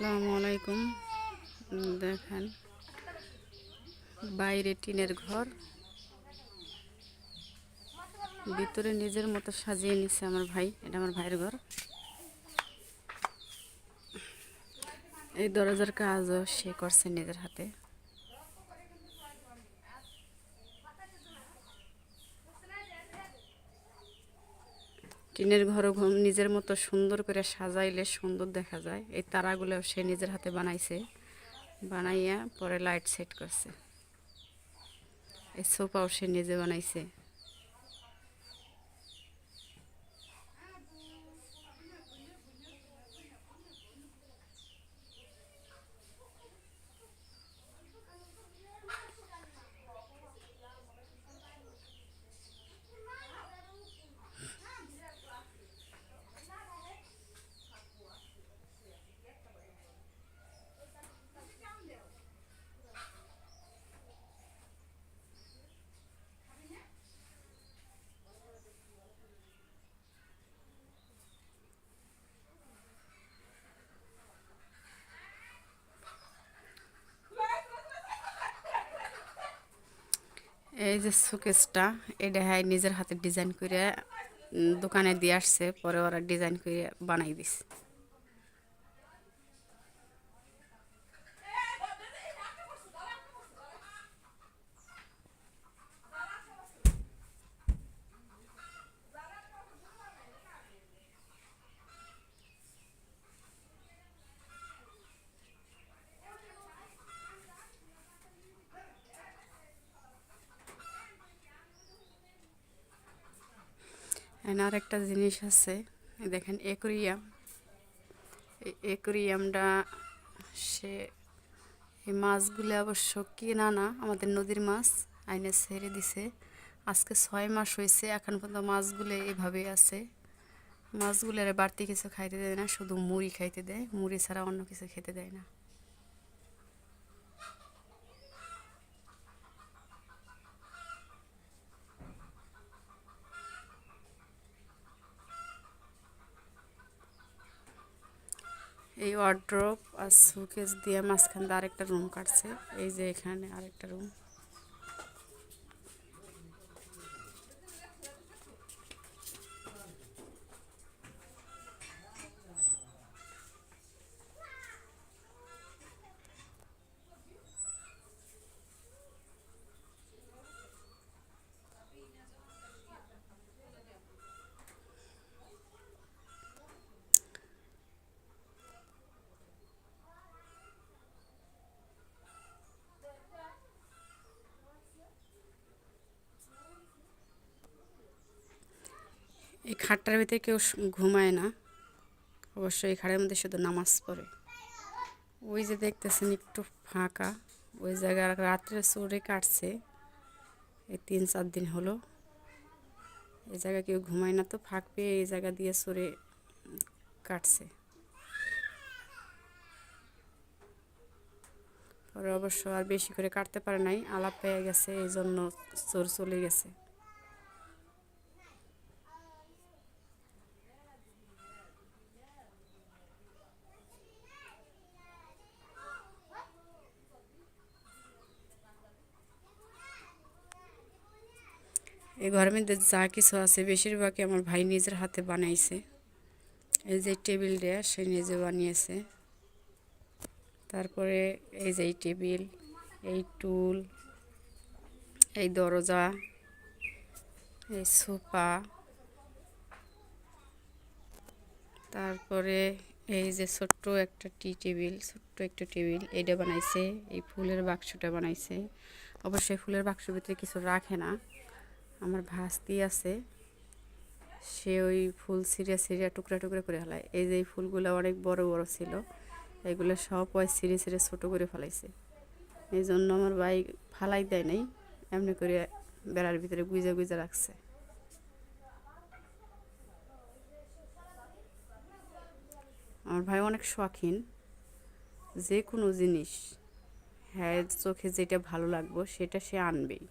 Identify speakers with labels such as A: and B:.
A: আসসালামু আলাইকুম। দেখেন, বাইরে টিনের ঘর। ভিতরে নিজের মতো সাজিয়ে নিছে আমার ভাই, এটা আমার ভাইয়ের ঘর। এই দরজার কাজও সে করছে নিজের হাতে। টিনের ঘুম- নিজের মতো সুন্দর করে সাজাইলে সুন্দর দেখা যায়। এই তারাগুলো সে নিজের হাতে বানাইছে। বানাইয়া পরে লাইট সেট করছে। এই সোফাও সে নিজে বানাইছে। এই যে শোকেসটা এটা হ্যাঁ নিজের হাতে ডিজাইন করে দোকানে দিয়ে আসছে, পরে ওরা ডিজাইন করে বানাই দিছে। আর একটা জিনিস আছে দেখেন একুরিয়াম। এই একুরিয়ামটা সে, এই মাছগুলো অবশ্য কিনা না, আমাদের নদীর মাছ, আইনে ছেড়ে দিছে। আজকে ছয় মাস হয়েছে এখন পর্যন্ত মাছগুলো এভাবেই আছে। মাছগুলো আর বাড়তি কিছু খাইতে দেয় না, শুধু মুড়ি খাইতে দেয়, মুড়ি ছাড়া অন্য কিছু খেতে দেয় না। এই ওয়ার্ড্রপ আর সুকেস দিয়ে মাঝখান দিয়ে আরেকটা রুম কাটছে। এই যে এখানে আরেকটা রুম এই খাটটার ভিতরে কেউ ঘুমায় না। অবশ্য এই খাটের মধ্যে শুধু নামাজ পড়ে। ওই যে দেখতেছেন একটু ফাঁকা। ওই জায়গায় রাত্রে চোরে কাটছে। এই তিন চার দিন হলো। এই জায়গায় কেউ ঘুমায় না তো ফাঁক পেয়ে এই জায়গা দিয়ে চোরে কাটছে। পরে অবশ্য আর বেশি করে কাটতে পারে নাই। আলাপ পেয়ে গেছে, এই জন্য চোর চলে গেছে। এই ঘরের মধ্যে যা কিছু আছে, বেশিরভাগই আমার ভাই নিজের হাতে বানাইছে। এই যে টেবিলটা সে নিজে বানিয়েছে। তারপরে এই যে এই টেবিল, এই টুল, এই দরজা, এই সোফা, তারপরে এই যে ছোট্ট একটা টি টেবিল, ছোট্ট একটা টেবিল, এইটা বানাইছে। এই ফুলের বাক্সটা বানাইছে। অবশ্যই ফুলের বাক্সের ভিতরে কিছু রাখে না। আমার ভাস্তি আছে, সে ওই ফুল ছিঁড়ে ছিঁড়ে টুকরা টুকরা করে ফেলায়। এই যে এই ফুলগুলো অনেক বড় বড় ছিল, এগুলো সব ওই ছিঁড়ে ছিঁড়ে ছোটো করে ফেলাইছে। এই জন্য আমার ভাই ফালাই দেয় নাই, এমনি করে বেড়ার ভিতরে গুজে গুজে রাখছে। আমার ভাই অনেক শখিন, যে কোনো জিনিস হ্যাঁ চোখে যেটা ভালো লাগবো সেটা সে আনবেই।